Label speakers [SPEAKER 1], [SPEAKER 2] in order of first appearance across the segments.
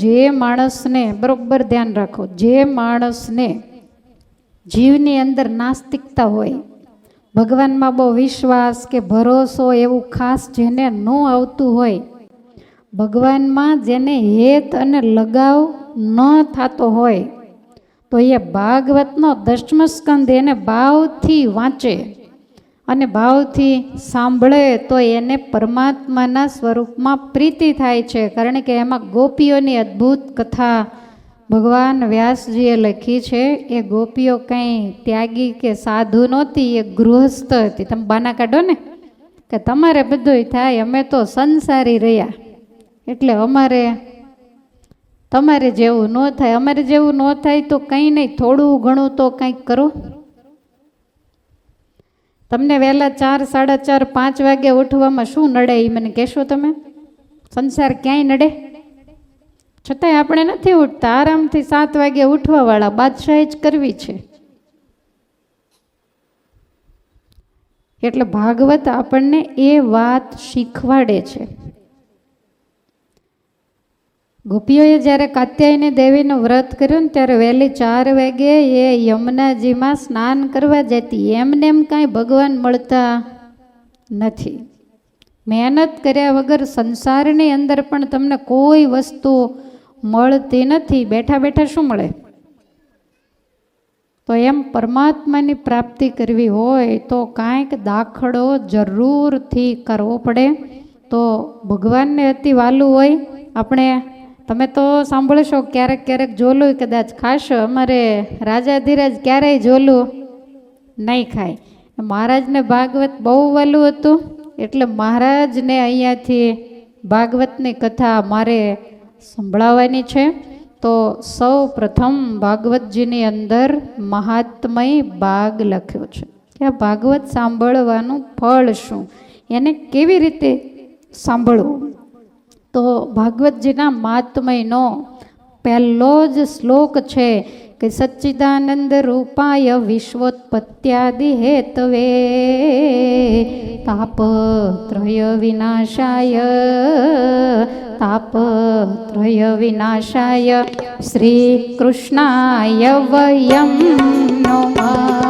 [SPEAKER 1] જે માણસને, બરોબર ધ્યાન રાખો, જે માણસને જીવની અંદર નાસ્તિકતા હોય, ભગવાનમાં બહુ વિશ્વાસ કે ભરોસો એવું ખાસ જેને ન આવતું હોય, ભગવાનમાં જેને હેત અને લગાવ ન થતો હોય, તો એ ભાગવતનો દસમ સ્કંદ એને ભાવથી વાંચે. અને ભાવથી સાંભળે તો એને પરમાત્માના સ્વરૂપમાં પ્રીતિ થાય છે. કારણ કે એમાં ગોપીઓની અદ્ભુત કથા ભગવાન વ્યાસજીએ લખી છે. એ ગોપીઓ કંઈ ત્યાગી કે સાધુ નહોતી, એ ગૃહસ્થ હતી. તમે બાના કાઢો ને? કે તમારે બધુંય થાય, અમે તો સંસારી રહ્યા. એટલે અમારે, તમારે જેવું ન થાય. અમારે જેવું ન થાય તો કંઈ નહીં. થોડું ઘણું તો કંઈક કરો. તમને વહેલા ચાર, સાડા ચાર, પાંચ વાગે ઉઠવામાં શું નડે એ મને કહેશો તમે? સંસાર ક્યાંય નડે? છતાંય આપણે નથી ઉઠતા. આરામથી સાત વાગે ઉઠવાવાળા બાદશાહી જ કરવી છે. એટલે ભાગવત આપણને એ વાત શીખવાડે છે. ગોપીઓએ જ્યારે કાત્યાયની દેવીનું વ્રત કર્યું ને ત્યારે વહેલી ચાર વાગે એ યમુનાજીમાં સ્નાન કરવા જતી. એમને એમ કાંઈ ભગવાન મળતા નથી. મહેનત કર્યા વગર સંસારની અંદર પણ તમને કોઈ વસ્તુ મળતી નથી. બેઠા બેઠા શું મળે? તો એમ પરમાત્માની પ્રાપ્તિ કરવી હોય તો કાંઈક દાખલો જરૂરથી કરવો પડે. તો ભગવાનને અતિ વાલું હોય, આપણે તમે તો સાંભળશો, ક્યારેક ક્યારેક જોલું, કદાચ ખાશો. અમારે રાજાધીરાજ ક્યારેય જોલું નહીં ખાય. મહારાજને ભાગવત બહુ વહેલું હતું, એટલે મહારાજને અહીંયાથી ભાગવતની કથા મારે સંભળાવવાની છે. તો સૌ પ્રથમ ભાગવતજીની અંદર મહાત્મય ભાગ લખ્યો છે. કે આ ભાગવત સાંભળવાનું ફળ શું? એને કેવી રીતે સાંભળવું? તો ભાગવતજીના મહાત્મયનો પહેલો જ શ્લોક છે કે સચ્ચિદાનંદ રૂપાય વિશ્વોત્પત્યાદિ હેતવે તાપત્રય વિનાશાય તાપત્રય વિનાશાય. શ્રી કૃષ્ણાય વયમ નમઃ.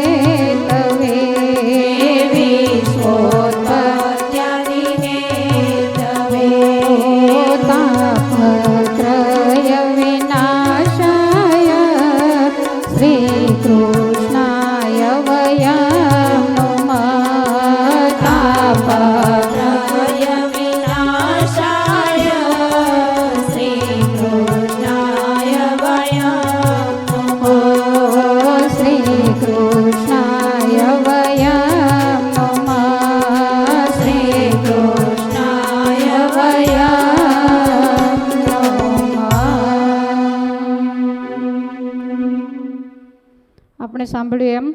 [SPEAKER 1] આપણે સાંભળ્યું એમ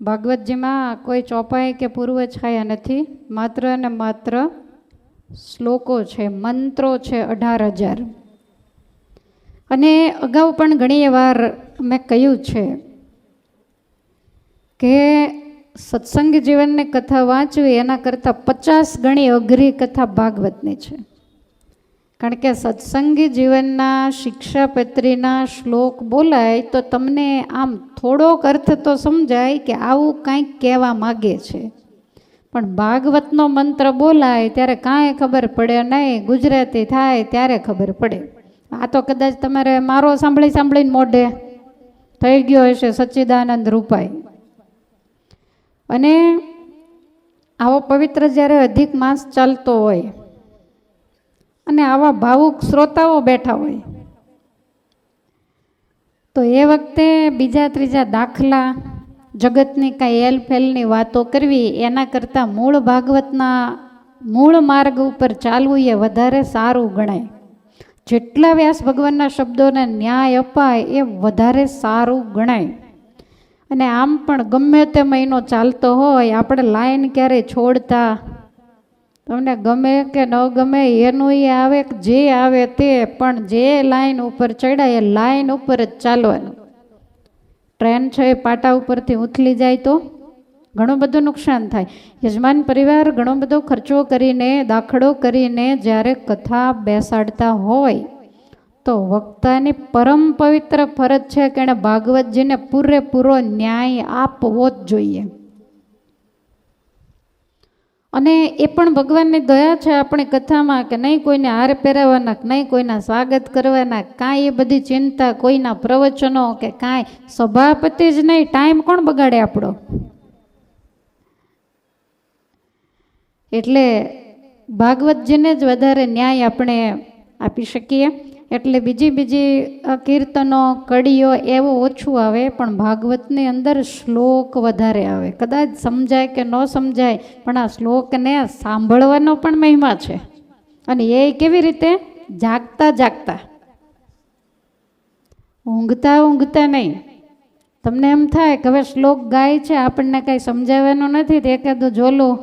[SPEAKER 1] ભાગવતજીમાં કોઈ ચોપાઈ કે પૂર્વ છાયા નથી, માત્ર ને માત્ર શ્લોકો છે, મંત્રો છે અઢાર હજાર. અને અગાઉ પણ ઘણી વાર મેં કહ્યું છે કે સત્સંગ જીવનની કથા વાંચવી એના કરતાં પચાસ ગણી અઘરી કથા ભાગવતની છે. કારણ કે સત્સંગી જીવનના શિક્ષાપત્રીના શ્લોક બોલાય તો તમને આમ થોડોક અર્થ તો સમજાય કે આવું કંઈક કહેવા માગે છે. પણ ભાગવતનો મંત્ર બોલાય ત્યારે કાંઈ ખબર પડે નહીં, ગુજરાતી થાય ત્યારે ખબર પડે. આ તો કદાચ તમારે મારો સાંભળી સાંભળીને મોઢે થઈ ગયો હશે સચ્ચિદાનંદ રૂપાઈ. અને આવો પવિત્ર જ્યારે અધિક માસ ચાલતો હોય અને આવા ભાવુક શ્રોતાઓ બેઠા હોય. તો એ વખતે બીજા ત્રીજા દાખલા, જગતની કાંઈ એલફેલની વાતો કરવી, એના કરતાં મૂળ ભાગવતના મૂળ માર્ગ ઉપર ચાલવું એ વધારે સારું ગણાય. જેટલા વ્યાસ ભગવાનના શબ્દોને ન્યાય અપાય એ વધારે સારું ગણાય. અને આમ પણ ગમે તે મહિનો ચાલતો હોય, આપણે લાઈન ક્યારેય છોડતા તમને ગમે કે ન ગમે, એનું એ આવે જે આવે તે, પણ જે લાઈન ઉપર ચડ્યા એ લાઈન ઉપર જ ચાલવાનું. ટ્રેન છે એ પાટા ઉપરથી ઉથલી જાય તો ઘણું બધું નુકસાન થાય. યજમાન પરિવાર ઘણો બધો ખર્ચો કરીને, દાખલો કરીને જ્યારે કથા બેસાડતા હોય, તો વક્તાની પરમ પવિત્ર ફરજ છે કે એણે ભાગવતજીને પૂરેપૂરો ન્યાય આપવો જ જોઈએ. અને એ પણ ભગવાનની દયા છે આપણી કથામાં કે નહીં કોઈને હાર પહેરાવવાના કે નહીં કોઈના સ્વાગત કરવાના, કાંઈ એ બધી ચિંતા, કોઈના પ્રવચનો કે કાંઈ. સભાપતિ જ નહીં, ટાઈમ કોણ બગાડે આપણો? એટલે ભાગવતજીને જ વધારે ન્યાય આપણે આપી શકીએ. એટલે બીજી બીજી કીર્તનો, કડીઓ એવું ઓછું આવે, પણ ભાગવતની અંદર શ્લોક વધારે આવે. કદાચ સમજાય કે ન સમજાય, પણ આ શ્લોકને સાંભળવાનો પણ મહિમા છે. અને એ કેવી રીતે? જાગતા જાગતા. ઊંઘતા ઊંઘતા નહીં. તમને એમ થાય કે હવે શ્લોક ગાય છે, આપણને કાંઈ સમજાવવાનું નથી, તો એકાદું જોલું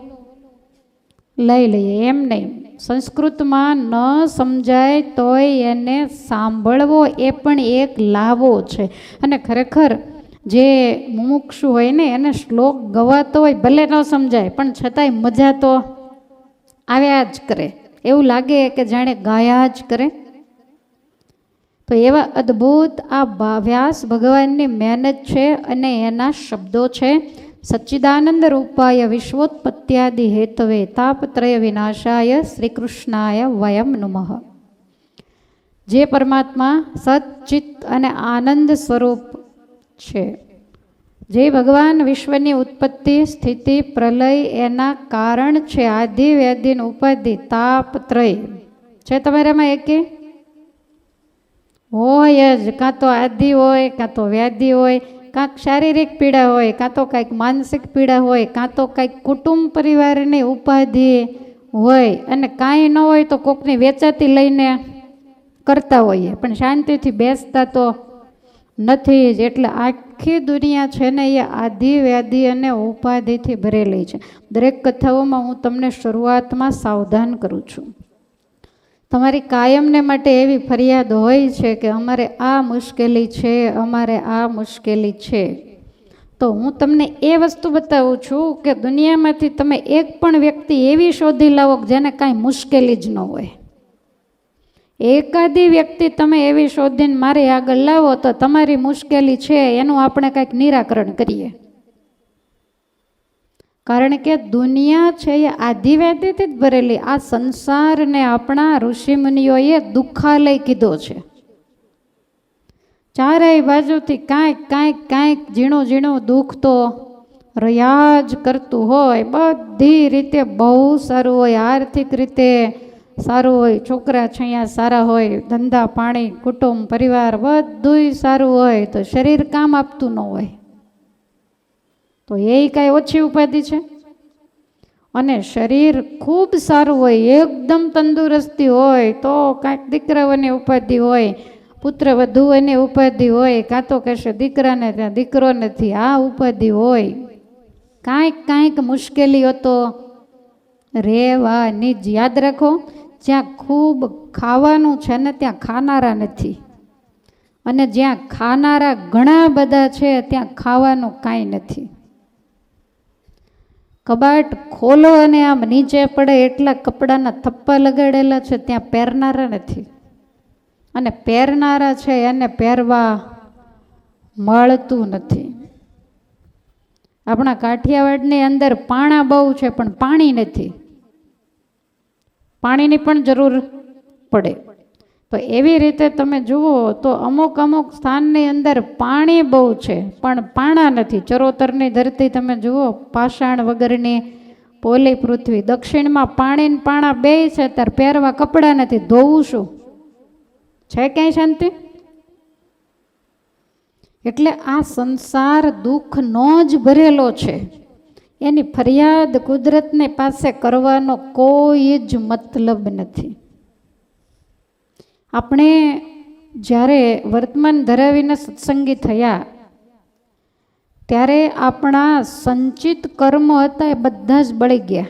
[SPEAKER 1] લઈ લઈએ. એમ નહીં. સંસ્કૃતમાં ન સમજાય તોય એને સાંભળવો એ પણ એક લાવો છે. અને ખરેખર જે મુમુક્ષુ હોય ને, એને શ્લોક ગવાતો હોય ભલે ન સમજાય, પણ છતાંય મજા તો આવ્યા જ કરે. એવું લાગે કે જાણે ગાયા જ કરે. તો એવા અદ્ભુત આ વ્યાસ ભગવાનની મહેનત છે અને એના શબ્દો છે. સચ્ચિદાનંદ રૂપાય વિશ્વોત્પત્યાદિ હેતવે તાપત્રય વિનાશાય શ્રીકૃષ્ણાય વયમ નુમઃ જે પરમાત્મા સચ્ચિત અને આનંદ સ્વરૂપ છે જે ભગવાન વિશ્વની ઉત્પત્તિ સ્થિતિ પ્રલય એના કારણ છે આદિ વ્યાધિન ઉપાધિ તાપત્રય છે તમારામાં એકે હોય જ કાં તો આદિ હોય કાં તો વ્યાધિ હોય કાંક શારીરિક પીડા હોય, કાં તો કાંઈક માનસિક પીડા હોય, કાં તો કાંઈક કુટુંબ પરિવારની ઉપાધિ હોય અને કાંઈ ન હોય તો કોકની વેચાતી લઈને કરતા હોઈએ. પણ શાંતિથી બેસતા તો નથી જ. એટલે આખી દુનિયા છે ને એ આધિ વ્યાધિ અને ઉપાધિથી ભરેલી છે. દરેક કથાઓમાં હું તમને શરૂઆતમાં સાવધાન કરું છું. તમારી કાયમને માટે એવી ફરિયાદ હોય છે કે અમારે આ મુશ્કેલી છે, અમારે આ મુશ્કેલી છે. તો હું તમને એ વસ્તુ બતાવું છું કે દુનિયામાંથી તમે એક પણ વ્યક્તિ એવી શોધી લાવો કે જેને કાંઈ મુશ્કેલી જ ન હોય. એકાદી વ્યક્તિ તમે એવી શોધીને મારી આગળ લાવો તો તમારી મુશ્કેલી છે, એનું આપણે કાંઈક નિરાકરણ કરીએ. કારણ કે દુનિયા છે એ આધિવ્યાધિથી જ ભરેલી. આ સંસારને આપણા ઋષિમુનિઓએ દુઃખાલય કીધો છે. ચારેય બાજુથી કાંઈક કાંઈક કાંઈક ઝીણું ઝીણું દુઃખ તો રહ્યા જ કરતું હોય. બધી રીતે બહુ સારું હોય. આર્થિક રીતે સારું હોય. છોકરા છૈયા સારા હોય. ધંધા, પાણી, કુટુંબ, પરિવાર બધુંય સારું હોય. તો શરીર કામ આપતું ન હોય. તો એ કાંઈ ઓછી ઉપાધિ છે? અને શરીર ખૂબ સારું હોય, એકદમ તંદુરસ્તી હોય, તો કાંઈક દીકરાઓની ઉપાધિ હોય, પુત્ર વધુઓની ઉપાધિ હોય, કાં તો કહેશે દીકરાને ત્યાં દીકરો નથી, આ ઉપાધિ હોય. કાંઈક કાંઈક મુશ્કેલીઓ તો રહેવાની જ. યાદ રાખો, જ્યાં ખૂબ ખાવાનું છે ને ત્યાં ખાનારા નથી. અને જ્યાં ખાનારા ઘણા બધા છે, ત્યાં ખાવાનું કાંઈ નથી. કબાટ ખોલો અને આમ નીચે પડે એટલા કપડાના થપ્પા લગાડેલા છે, ત્યાં પહેરનારા નથી. અને પહેરનારા છે, એને પહેરવા મળતું નથી. આપણા કાઠિયાવાડની અંદર પાણા બહુ છે, પણ પાણી નથી. પાણીની પણ જરૂર પડે. તો એવી રીતે તમે જુઓ તો અમુક અમુક સ્થાનની અંદર પાણી બહુ છે, પણ પાણા નથી. ચરોતરની ધરતી તમે જુઓ, પાષાણ વગરની પોલી પૃથ્વી. દક્ષિણમાં પાણી પાણા બે છે, ત્યારે પહેરવા કપડાં નથી. ધોવું શું? છે ક્યાંય શાંતિ? એટલે આ સંસાર દુઃખનો જ ભરેલો છે. એની ફરિયાદ કુદરતને પાસે કરવાનો કોઈ જ મતલબ નથી. આપણે જ્યારે વર્તમાન ધરાવીને સત્સંગી થયા, ત્યારે આપણા સંચિત કર્મો હતા એ બધા જ બળી ગયા.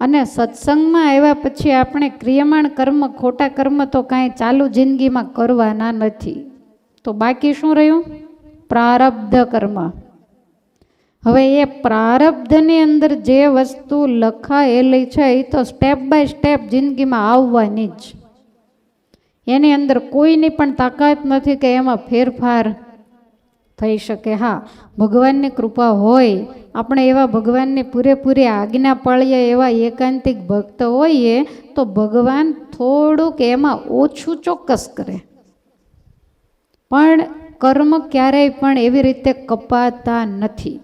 [SPEAKER 1] અને સત્સંગમાં આવ્યા પછી આપણે ક્રિયમાણ કર્મ, ખોટા કર્મ તો કાંઈ ચાલુ જિંદગીમાં કરવાના નથી. તો બાકી શું રહ્યું? પ્રારબ્ધ કર્મ. હવે એ પ્રારબ્ધની અંદર જે વસ્તુ લખાયેલી છે, એ તો સ્ટેપ બાય સ્ટેપ જિંદગીમાં આવવાની જ. એની અંદર કોઈની પણ તાકાત નથી કે એમાં ફેરફાર થઈ શકે. હા, ભગવાનની કૃપા હોય, આપણે એવા ભગવાનની પૂરેપૂરી આજ્ઞા પાળીએ, એવા એકાંતિક ભક્ત હોઈએ, તો ભગવાન થોડુંક એમાં ઓછું ચોક્કસ કરે. પણ કર્મ ક્યારેય પણ એવી રીતે કપાતા નથી.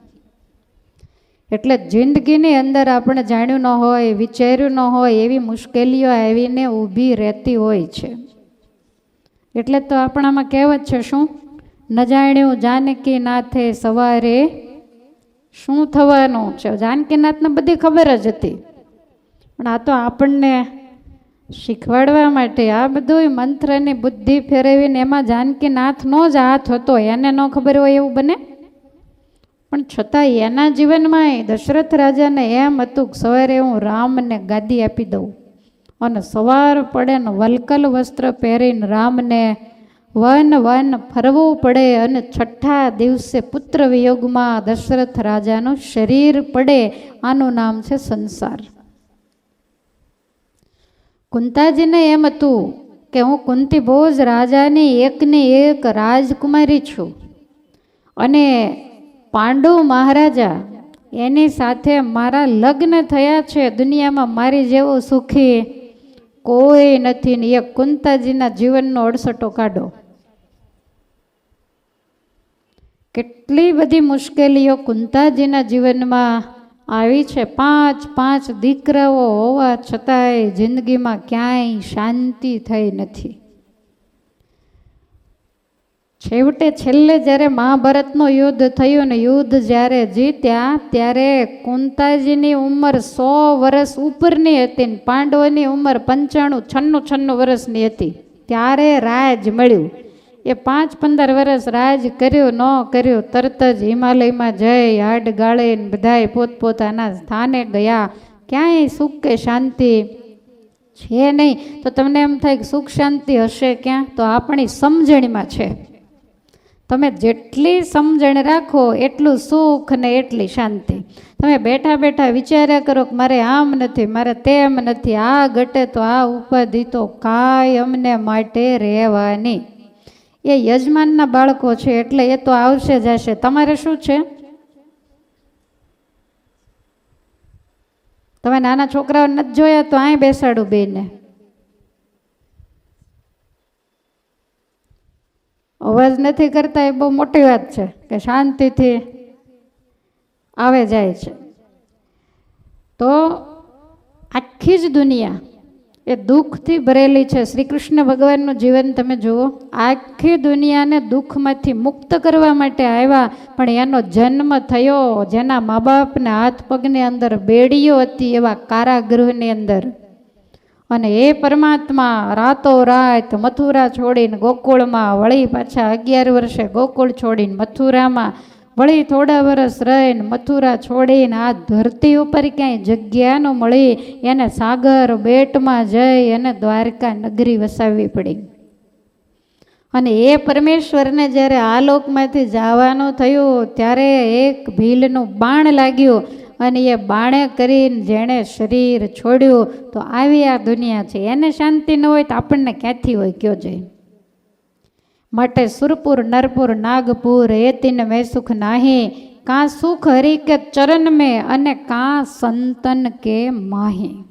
[SPEAKER 1] એટલે જિંદગીની અંદર આપણે જાણ્યું ન હોય, વિચાર્યું ન હોય, એવી મુશ્કેલીઓ આવીને ઊભી રહેતી હોય છે. એટલે તો આપણામાં કહેવત છે શું? ન જાણ્યું જાનકી નાથે સવારે શું થવાનું છે? જાનકીનાથને બધી ખબર જ હતી. પણ આ તો આપણને શીખવાડવા માટે આ બધું મંત્રની બુદ્ધિ ફેરવીને એમાં જાનકીનાથનો જ હાથ હતો. એને ન ખબર હોય એવું બને? પણ છતાં એના જીવનમાં દશરથ રાજાને એમ હતું કે સવારે હું રામને ગાદી આપી દઉં. અને સવાર પડે ને વલકલ વસ્ત્ર પહેરીને રામને વન વન ફરવું પડે અને છઠ્ઠા દિવસે પુત્ર વિયોગમાં દશરથ રાજાનું શરીર પડે. આનું નામ છે સંસાર. કુંતાજીને એમ હતું કે હું કુંતી ભોજ રાજાની એકની એક રાજકુમારી છું. અને પાંડુ મહારાજા એની સાથે મારા લગ્ન થયા છે. દુનિયામાં મારી જેવો સુખી કોઈ નથી ને એ કુંતાજીના જીવનનો અડસટો કાઢો. કેટલી બધી મુશ્કેલીઓ કુંતાજીના જીવનમાં આવી છે. પાંચ પાંચ દીકરાઓ હોવા છતાંય જિંદગીમાં ક્યાંય શાંતિ થઈ નથી. છેવટે છેલ્લે જ્યારે મહાભારતનું યુદ્ધ થયું ને યુદ્ધ જ્યારે જીત્યા, ત્યારે કુંતાજીની ઉંમર સો વર્ષ ઉપરની હતી ને પાંડવોની ઉંમર પંચાણું, છન્નું છન્નું વર્ષની હતી. ત્યારે રાજ મળ્યું. એ પાંચ, પંદર વર્ષ રાજ કર્યું, ન કર્યું, તરત જ હિમાલયમાં જઈ હાડ ગાળે બધાએ પોતપોતાના સ્થાને ગયા. ક્યાંય સુખ કે શાંતિ છે નહીં. તો તમને એમ થાય કે સુખ શાંતિ હશે ક્યાં? તો આપણી સમજણીમાં છે. તમે જેટલી સમજણ રાખો, એટલું સુખ ને એટલી શાંતિ. તમે બેઠા બેઠા વિચાર્યા કરો કે મારે આમ નથી, મારે તેમ નથી, આ ઘટે તો આ ઉપાધિ તો કાંઈ અમને માટે રહેવાની. એ યજમાનના બાળકો છે એટલે એ તો આવશે જ હશે તમારે શું છે? તમે નાના છોકરાઓ નથી જોયા તો અહીં બેસાડું બેને અવાજ નથી કરતા, એ બહુ મોટી વાત છે કે શાંતિથી આવે જાય છે. તો આખી જ દુનિયા એ દુઃખથી ભરેલી છે. શ્રી કૃષ્ણ ભગવાનનું જીવન તમે જુઓ, આખી દુનિયાને દુઃખમાંથી મુક્ત કરવા માટે આવ્યા, પણ એનો જન્મ થયો. જેના મા બાપને હાથ પગની અંદર બેડીઓ હતી એવા કારાગૃહની અંદર. અને એ પરમાત્મા રાતો રાત મથુરા છોડીને ગોકુળમાં વળી પાછા અગિયાર વર્ષે ગોકુળ છોડીને મથુરામાં વળી થોડા વર્ષ રહીને મથુરા છોડીને આ ધરતી ઉપર ક્યાંય જગ્યા ન મળી, એને સાગર બેટમાં જઈ અને દ્વારકા નગરી વસાવવી પડી. અને એ પરમેશ્વરને જ્યારે આ લોકમાંથી જવાનું થયું, ત્યારે એક ભીલનું બાણ લાગ્યું. અને એ બાણે કરીને જેણે શરીર છોડ્યું, તો આવી આ દુનિયા છે. એને શાંતિ ન હોય તો આપણને ક્યાંથી હોય? કયો જઈ માટે સુરપુર, નરપુર, નાગપુર, એતિન મેં સુખ નાહી, કાં સુખ હરી કે ચરણ મેં, અને કાં સંતન કે માહી.